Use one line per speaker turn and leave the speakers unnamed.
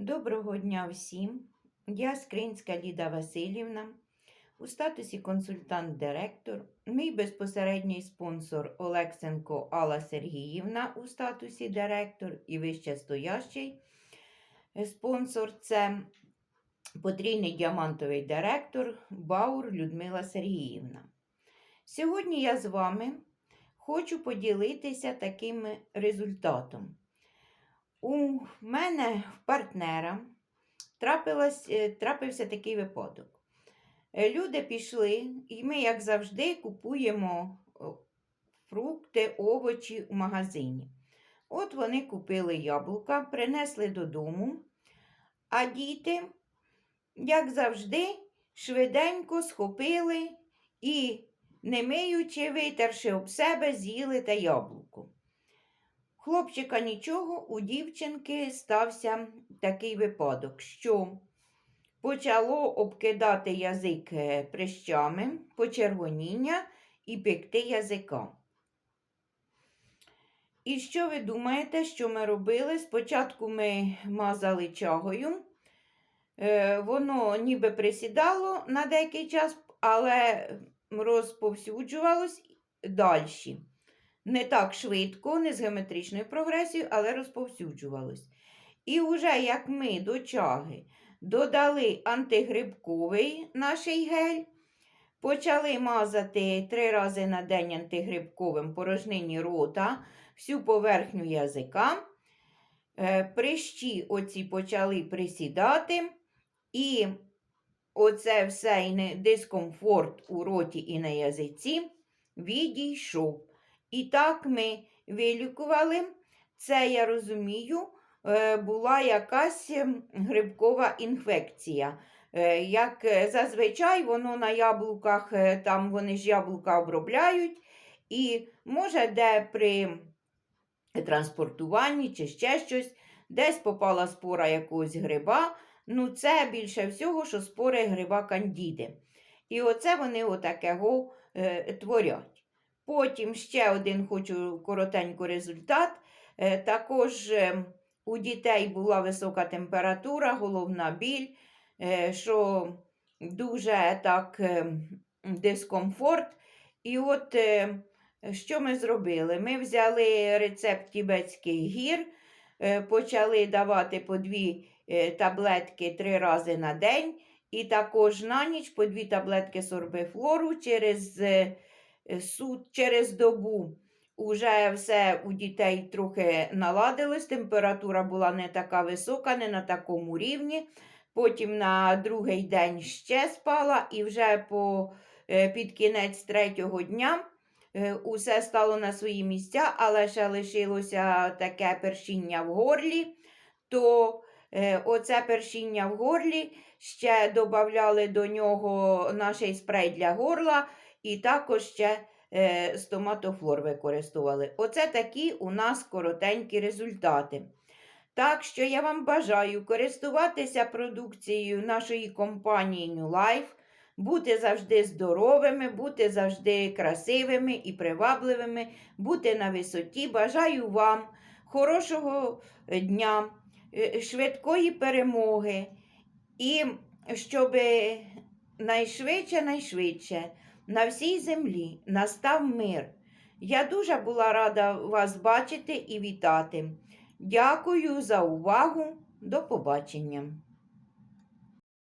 Доброго дня всім. Я Скринська Ліда Васильівна. У статусі консультант-директор. Мій безпосередній спонсор Олексенко Алла Сергіївна у статусі директор і вище стоящий спонсор це потрійний діамантовий директор Баур Людмила Сергіївна. Сьогодні я з вами хочу поділитися таким результатом. У мене в партнера е, трапився такий випадок. Е, Люди пішли, і ми, як завжди, купуємо фрукти, овочі в магазині. От вони купили яблука, принесли додому, а діти, як завжди, швиденько схопили і, не миючи, витерши об себе, з'їли те яблуко. Хлопчика нічого, у дівчинки стався такий випадок, що почало обкидати язик е, прищами, почервоніння і пекти язика. І що ви думаєте, що ми робили? Спочатку ми мазали чагою, Е, воно ніби присідало на деякий час, але розповсюджувалось далі не так швидко, не з геометричною прогресією, але розповсюджувалось. І вже як ми до чаги додали антигрибковий наш гель, почали мазати три рази на день антигрибковим порожнині рота, всю поверхню язика. Е, Прищі оці почали присідати, і оце все і дискомфорт у роті і на язиці відійшов. І так ми вилікували. Це, я розумію, е, була якась ем, грибкова інфекція. Е, Як е, зазвичай воно на яблуках, там вони ж яблука обробляють, і може, де при транспортуванні чи ще щось, десь попала спора якогось гриба. Ну, це більше всього, що спори гриба кандіди. І оце вони отакого е, творять. Потім ще один хочу коротенько результат. Е, Також е, у дітей була висока температура, головна біль, е, що дуже так дискомфорт. І от що ми зробили? Ми взяли рецепт тібетських гір, почали давати по дві таблетки три рази на день, і також на ніч по дві таблетки сорбифлору через. Е, суд через добу уже все у дітей трохи наладилось, температура була не така висока, не на такому рівні. Потім на другий день ще спала, і вже по, е, під кінець третього дня е, усе стало на свої місця, але ще лишилося таке першіння в горлі. То оце першіння в горлі ще додавали до нього наш спрей для горла. І також ще е, стоматофлор використовували. Оце такі у нас коротенькі результати. Так що я вам бажаю користуватися продукцією нашої компанії New Life, бути завжди здоровими, бути завжди красивими і привабливими, бути на висоті. Бажаю вам хорошого е, дня, е, швидкої перемоги і щоб найшвидше, найшвидше на всій землі настав мир. Я дуже була рада вас бачити і вітати. Дякую за увагу. До побачення.